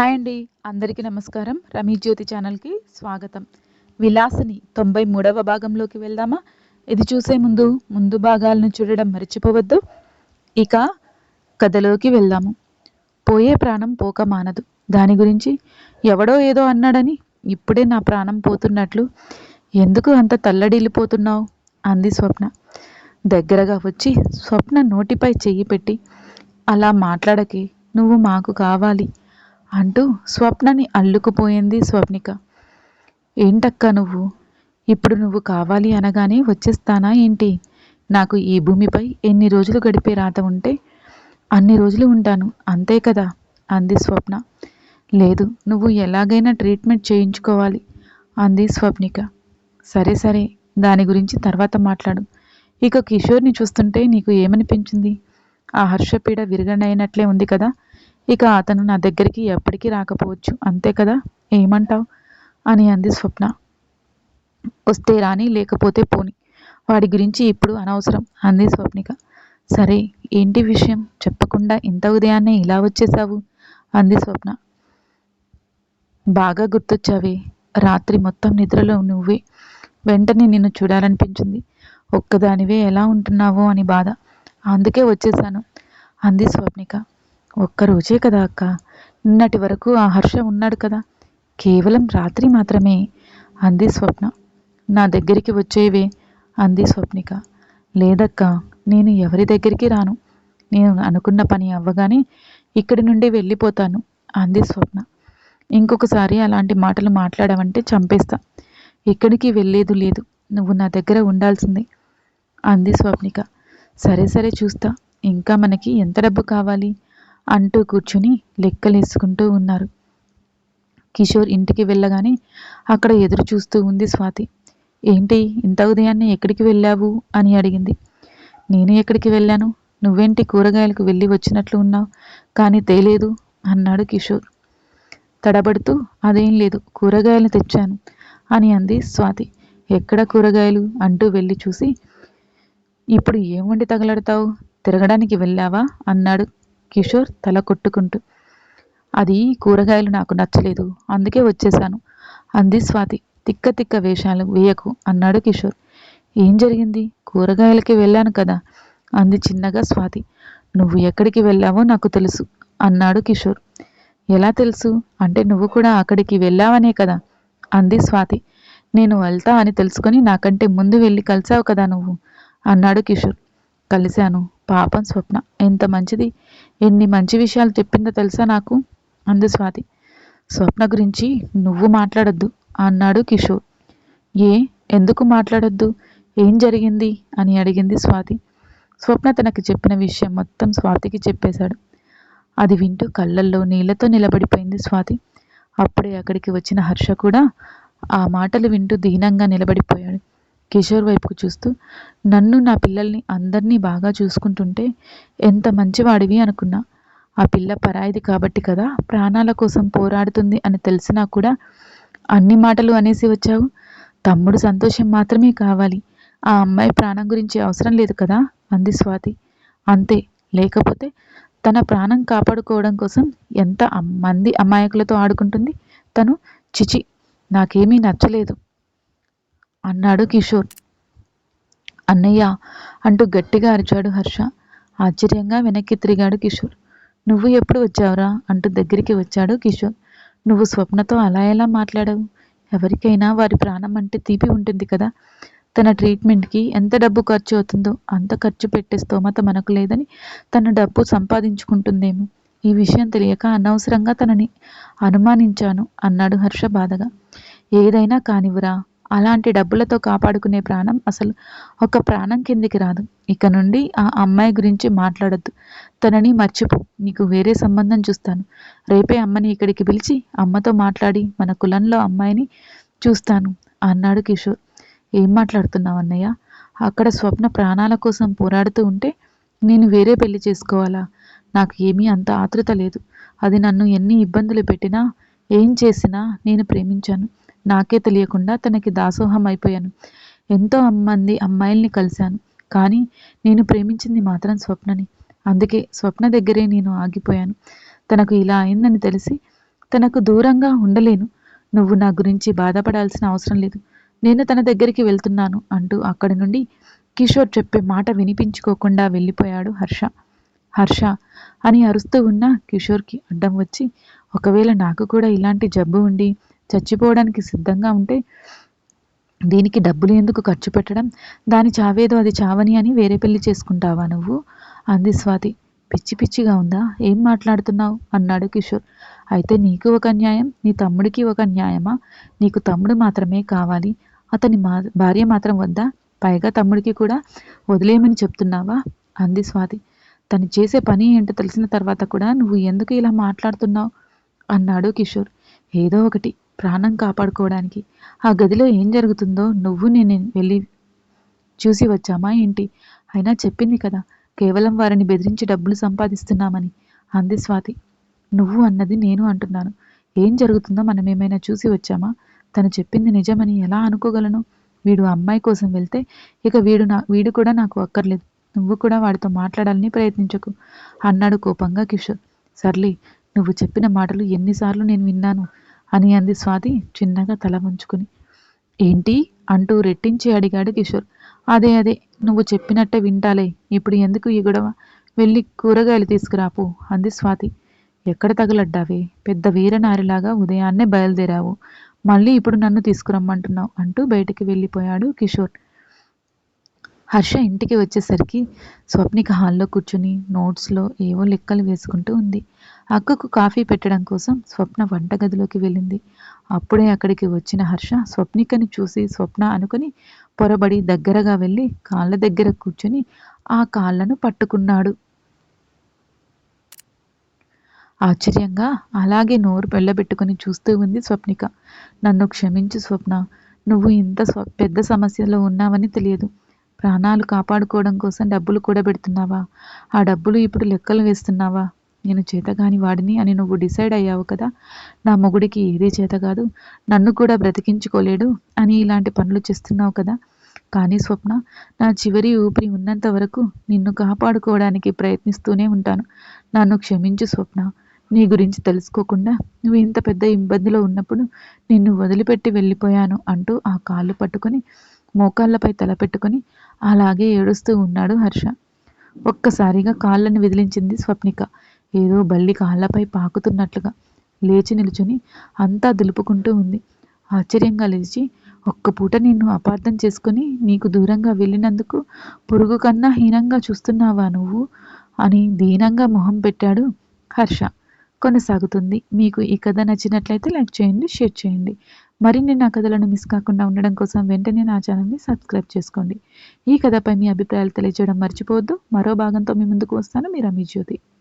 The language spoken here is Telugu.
హాయ్ అండి. అందరికీ నమస్కారం. రమీ జ్యోతి ఛానల్కి స్వాగతం. విలాసిని తొంభై మూడవ భాగంలోకి వెళ్దామా? ఇది చూసే ముందు ముందు భాగాలను చూడడం మర్చిపోవద్దు. ఇక కథలోకి వెళ్దాము. పోయే ప్రాణం పోక మానదు. దాని గురించి ఎవడో ఏదో అన్నాడని ఇప్పుడే నా ప్రాణం పోతున్నట్లు. ఎందుకు అంత తల్లడిల్లిపోతున్నావు? అంది స్వప్న. దగ్గరగా వచ్చి స్వప్న నోటిపై చెయ్యి పెట్టి అలా మాట్లాడకే నువ్వు మాకు కావాలి. అంటూ స్వప్నని అల్లుకుపోయింది స్వప్నిక. ఏంటక్క నువ్వు? ఇప్పుడు నువ్వు కావాలి అనగానే వచ్చేస్తానా ఏంటి? నాకు ఈ భూమిపై ఎన్ని రోజులు గడిపే రాత ఉంటే అన్ని రోజులు ఉంటాను అంతే కదా? అంది స్వప్న. లేదు నువ్వు ఎలాగైనా ట్రీట్మెంట్ చేయించుకోవాలి అంది స్వప్నిక. సరే సరే దాని గురించి తర్వాత మాట్లాడు. ఇక కిషోర్ని చూస్తుంటే నీకు ఏమనిపించింది? ఆ హర్షపీడ విరగనైనట్లే ఉంది కదా ఇక అతను నా దగ్గరికి ఎప్పటికీ రాకపోవచ్చు. అంతే కదా? ఏమంటావు? అని అంది స్వప్న. వస్తే రాని లేకపోతే పోని. వాడి గురించి ఇప్పుడు అనవసరం అంది స్వప్నిక. సరే ఏంటి విషయం? చెప్పకుండా ఇంత ఉదయాన్నే ఇలా వచ్చేసావు అంది స్వప్న. బాగా గుర్తొచ్చావే. రాత్రి మొత్తం నిద్రలో నువ్వే. వెంటనే నిన్ను చూడాలనిపించింది. ఒక్కదానివే ఎలా ఉంటున్నావో అని బాధ. అందుకే వచ్చేసాను అంది స్వప్నిక. ఒక్కరోజే కదా అక్క. నిన్నటి వరకు ఆ హర్ష ఉన్నాడు కదా. కేవలం రాత్రి మాత్రమే అంది స్వప్న. నా దగ్గరికి వచ్చేవే అంది స్వప్నిక. లేదక్క నేను ఎవరి దగ్గరికి రాను. నేను అనుకున్న పని అవ్వగానే ఇక్కడి నుండి వెళ్ళిపోతాను అంది స్వప్న. ఇంకొకసారి అలాంటి మాటలు మాట్లాడమంటే చంపేస్తా. ఎక్కడికి వెళ్ళేది లేదు. నువ్వు నా దగ్గర ఉండాల్సిందే అంది స్వప్నిక. సరే సరే చూస్తా. ఇంకా మనకి ఎంత డబ్బు కావాలి? అంటూ కూర్చుని లెక్కలేసుకుంటూ ఉన్నారు. కిషోర్ ఇంటికి వెళ్ళగానే అక్కడ ఎదురు చూస్తూ ఉంది స్వాతి. ఏంటి ఇంత ఉదయాన్నే ఎక్కడికి వెళ్ళావు? అని అడిగింది. నేను ఎక్కడికి వెళ్ళాను? నువ్వేంటి కూరగాయలకు వెళ్ళి వచ్చినట్లు ఉన్నావు? కానీ తేలేదు అన్నాడు కిషోర్. తడబడుతూ అదేం లేదు కూరగాయలు తెచ్చాను అని అంది స్వాతి. ఎక్కడ కూరగాయలు? అంటూ వెళ్ళి చూసి ఇప్పుడు ఏం వండి తగలడతావు? తిరగడానికి వెళ్ళావా? అన్నాడు కిషోర్ తల కొట్టుకుంటూ అది కూరగాయలు నాకు నచ్చలేదు అందుకే వచ్చేశాను అంది స్వాతి. తిక్క తిక్క వేషాలు వేయకు అన్నాడు కిషోర్. ఏం జరిగింది? కూరగాయలకి వెళ్ళాను కదా అంది చిన్నగా స్వాతి. నువ్వు ఎక్కడికి వెళ్ళావో నాకు తెలుసు అన్నాడు కిషోర్. ఎలా తెలుసు? అంటే నువ్వు కూడా అక్కడికి వెళ్ళావనే కదా అంది స్వాతి. నేను వెళ్తా అని తెలుసుకొని నాకంటే ముందు వెళ్ళి కలిసావు కదా నువ్వు అన్నాడు కిషోర్. కలిశాను. పాపం స్వప్న. ఎంత మంచిది. ఎన్ని మంచి విషయాలు చెప్పిందో తెలుసా నాకు? అంది స్వాతి. స్వప్న గురించి నువ్వు మాట్లాడొద్దు అన్నాడు కిషోర్. ఏ ఎందుకు మాట్లాడొద్దు? ఏం జరిగింది? అని అడిగింది స్వాతి. స్వప్న తనకి చెప్పిన విషయం మొత్తం స్వాతికి చెప్పేశాడు. అది వింటూ కళ్ళల్లో నీళ్ళతో నిలబడిపోయింది స్వాతి. అప్పుడే అక్కడికి వచ్చిన హర్ష కూడా ఆ మాటలు వింటూ దీనంగా నిలబడిపోయాడు. కిషోర్ వైపుకు చూస్తూ నన్ను నా పిల్లల్ని అందరినీ బాగా చూసుకుంటుంటే ఎంత మంచివాడివి అనుకున్నా. ఆ పిల్ల పరాయిది కాబట్టి కదా ప్రాణాల కోసం పోరాడుతుంది అని తెలిసినా కూడా అన్ని మాటలు అనేసి వచ్చావు. తమ్ముడు సంతోషం మాత్రమే కావాలి. ఆ అమ్మాయి ప్రాణం గురించి అవసరం లేదు కదా అంది స్వాతి. అంతే. లేకపోతే తన ప్రాణం కాపాడుకోవడం కోసం ఎంత మంది అమాయకులతో ఆడుకుంటుంది. తను చిచి నాకేమీ నచ్చలేదు. అన్నాడు కిషోర్. అన్నయ్య అంటూ గట్టిగా అరిచాడు హర్ష. ఆశ్చర్యంగా వెనక్కి తిరిగాడు కిషోర్. నువ్వు ఎప్పుడు వచ్చావురా? అంటూ దగ్గరికి వచ్చాడు కిషోర్. నువ్వు స్వప్నతో అలా ఎలా మాట్లాడావు? ఎవరికైనా వారి ప్రాణం అంటే తీపి ఉంటుంది కదా. తన ట్రీట్మెంట్కి ఎంత డబ్బు ఖర్చు అవుతుందో అంత ఖర్చు పెట్టే స్తోమత మనకు లేదని తన డబ్బు సంపాదించుకుంటుందేమో. ఈ విషయం తెలియక అనవసరంగా తనని అనుమానించాను అన్నాడు హర్ష బాధగా. ఏదైనా కానివ్వరా. అలాంటి డబ్బులతో కాపాడుకునే ప్రాణం అసలు ఒక ప్రాణం కిందికి రాదు. ఇక నుండి ఆ అమ్మాయి గురించి మాట్లాడొద్దు. తనని మర్చిపో. నీకు వేరే సంబంధం చూస్తాను. రేపే అమ్మని ఇక్కడికి పిలిచి అమ్మతో మాట్లాడి మన కులంలో అమ్మాయిని చూస్తాను అన్నాడు కిషోర్. ఏం మాట్లాడుతున్నావు అన్నయ్య? అక్కడ స్వప్న ప్రాణాల కోసం పోరాడుతూ ఉంటే నేను వేరే పెళ్ళి చేసుకోవాలా? నాకు ఏమీ అంత ఆతృత లేదు. అది నన్ను ఎన్ని ఇబ్బందులు పెట్టినా ఏం చేసినా నేను ప్రేమించాను. నాకే తెలియకుండా తనకి దాసోహం అయిపోయాను. ఎంతో మంది అమ్మాయిల్ని కలిశాను. కానీ నేను ప్రేమించింది మాత్రం స్వప్నని. అందుకే స్వప్న దగ్గరే నేను ఆగిపోయాను. తనకు ఇలా అయిందని తెలిసి తనకు దూరంగా ఉండలేను. నువ్వు నా గురించి బాధపడాల్సిన అవసరం లేదు. నేను తన దగ్గరికి వెళ్తున్నాను అంటూ అక్కడి నుండి కిషోర్ చెప్పే మాట వినిపించుకోకుండా వెళ్ళిపోయాడు హర్ష. హర్ష అని అరుస్తూ ఉన్న కిషోర్కి అడ్డం వచ్చి ఒకవేళ నాకు కూడా ఇలాంటి జబ్బు ఉండి చచ్చిపోవడానికి సిద్ధంగా ఉంటే దీనికి డబ్బులు ఎందుకు ఖర్చు పెట్టడం? దాని చావేదో అది చావని అని వేరే పెళ్ళి చేసుకుంటావా నువ్వు? అంది స్వాతి. పిచ్చి పిచ్చిగా ఉందా? ఏం మాట్లాడుతున్నావు? అన్నాడు కిషోర్. అయితే నీకు ఒక న్యాయం నీ తమ్ముడికి ఒక న్యాయమా? నీకు తమ్ముడు మాత్రమే కావాలి. అతని మా భార్య మాత్రం వద్దా? పైగా తమ్ముడికి కూడా వదిలేయమని చెప్తున్నావా? అంది స్వాతి. తను చేసే పని ఏంటో తెలిసిన తర్వాత కూడా నువ్వు ఎందుకు ఇలా మాట్లాడుతున్నావు? అన్నాడు కిషోర్. ఏదో ఒకటి. ప్రాణం కాపాడుకోవడానికి. ఆ గదిలో ఏం జరుగుతుందో నువ్వు నేను వెళ్ళి చూసి వచ్చామా ఏంటి? అయినా చెప్పింది కదా కేవలం వారిని బెదిరించి డబ్బులు సంపాదిస్తున్నామని అంది స్వాతి. నువ్వు అన్నది నేను అంటున్నాను. ఏం జరుగుతుందో మనం ఏమైనా చూసి వచ్చామా? తను చెప్పింది నిజమని ఎలా అనుకోగలను? వీడు అమ్మాయి కోసం వెళ్తే ఇక వీడు నా వీడు కూడా నాకు అక్కర్లేదు. నువ్వు కూడా వాడితో మాట్లాడాలని ప్రయత్నించకు అన్నాడు కోపంగా కిషోర్. సర్లే నువ్వు చెప్పిన మాటలు ఎన్నిసార్లు నేను విన్నాను. అని అంది స్వాతి చిన్నగా తల వంచుకుని ఏంటి? అంటూ రెట్టించి అడిగాడు కిషోర్. అదే అదే నువ్వు చెప్పినట్టే వింటాలే. ఇప్పుడు ఎందుకు ఈ గొడవ? వెళ్ళి కూరగాయలు తీసుకురాపు అంది స్వాతి. ఎక్కడ తగలడ్డావే? పెద్ద వీరనారిలాగా ఉదయాన్నే బయలుదేరావు. మళ్ళీ ఇప్పుడు నన్ను తీసుకురమ్మంటున్నావు అంటూ బయటికి వెళ్ళిపోయాడు కిషోర్. హర్ష ఇంటికి వచ్చేసరికి స్వప్నిక హాల్లో కూర్చుని నోట్స్లో ఏవో లెక్కలు వేసుకుంటూ ఉంది. అక్కకు కాఫీ పెట్టడం కోసం స్వప్న వంటగదిలోకి వెళ్ళింది. అప్పుడే అక్కడికి వచ్చిన హర్ష స్వప్నికని చూసి స్వప్న అనుకుని పొరబడి దగ్గరగా వెళ్ళి కాళ్ళ దగ్గర కూర్చొని ఆ కాళ్ళను పట్టుకున్నాడు. ఆశ్చర్యంగా అలాగే నోరు పెళ్ళబెట్టుకుని చూస్తూ ఉంది స్వప్నిక. నన్ను క్షమించు స్వప్న. నువ్వు ఇంత స్వ పెద్ద సమస్యలో ఉన్నావని తెలియదు. ప్రాణాలు కాపాడుకోవడం కోసం డబ్బులు కూడబెడుతున్నావా? ఆ డబ్బులు ఇప్పుడు లెక్కలు వేస్తున్నావా? నేను చేతగాని వాడిని అని నువ్వు డిసైడ్ అయ్యావు కదా? నా మొగుడికి ఏదీ చేత కాదు. నన్ను కూడా బ్రతికించుకోలేడు అని ఇలాంటి పనులు చేస్తున్నావు కదా? కానీ స్వప్న నా చివరి ఊపిరి ఉన్నంత వరకు నిన్ను కాపాడుకోవడానికి ప్రయత్నిస్తూనే ఉంటాను. నన్ను క్షమించు స్వప్న. నీ గురించి తెలుసుకోకుండా నువ్వు ఇంత పెద్ద ఇబ్బందిలో ఉన్నప్పుడు నిన్ను వదిలిపెట్టి వెళ్ళిపోయాను అంటూ ఆ కాళ్ళు పట్టుకొని మోకాళ్ళపై తల పెట్టుకొని అలాగే ఏడుస్తూ ఉన్నాడు హర్ష. ఒక్కసారిగా కాళ్ళను విదిలించింది స్వప్నిక. ఏదో బల్లి కాళ్ళపై పాకుతున్నట్లుగా లేచి నిలుచుని అంతా దులుపుకుంటూ ఉంది. ఆశ్చర్యంగా లేచి ఒక్క పూట నిన్ను అపార్థం చేసుకుని నీకు దూరంగా వెళ్ళినందుకు పురుగు కన్నా హీనంగా చూస్తున్నావా నువ్వు? అని దీనంగా మొహం పెట్టాడు హర్ష. కొనసాగుతుంది. మీకు ఈ కథ నచ్చినట్లయితే లైక్ చేయండి షేర్ చేయండి. మరిన్ని నా కథలను మిస్ కాకుండా ఉండడం కోసం వెంటనే నా ఛానల్ని సబ్స్క్రైబ్ చేసుకోండి. ఈ కథపై మీ అభిప్రాయాలు తెలియజేయడం మర్చిపోవద్దు. మరో భాగంతో మీ ముందుకు వస్తాను. మీ జ్యోతి.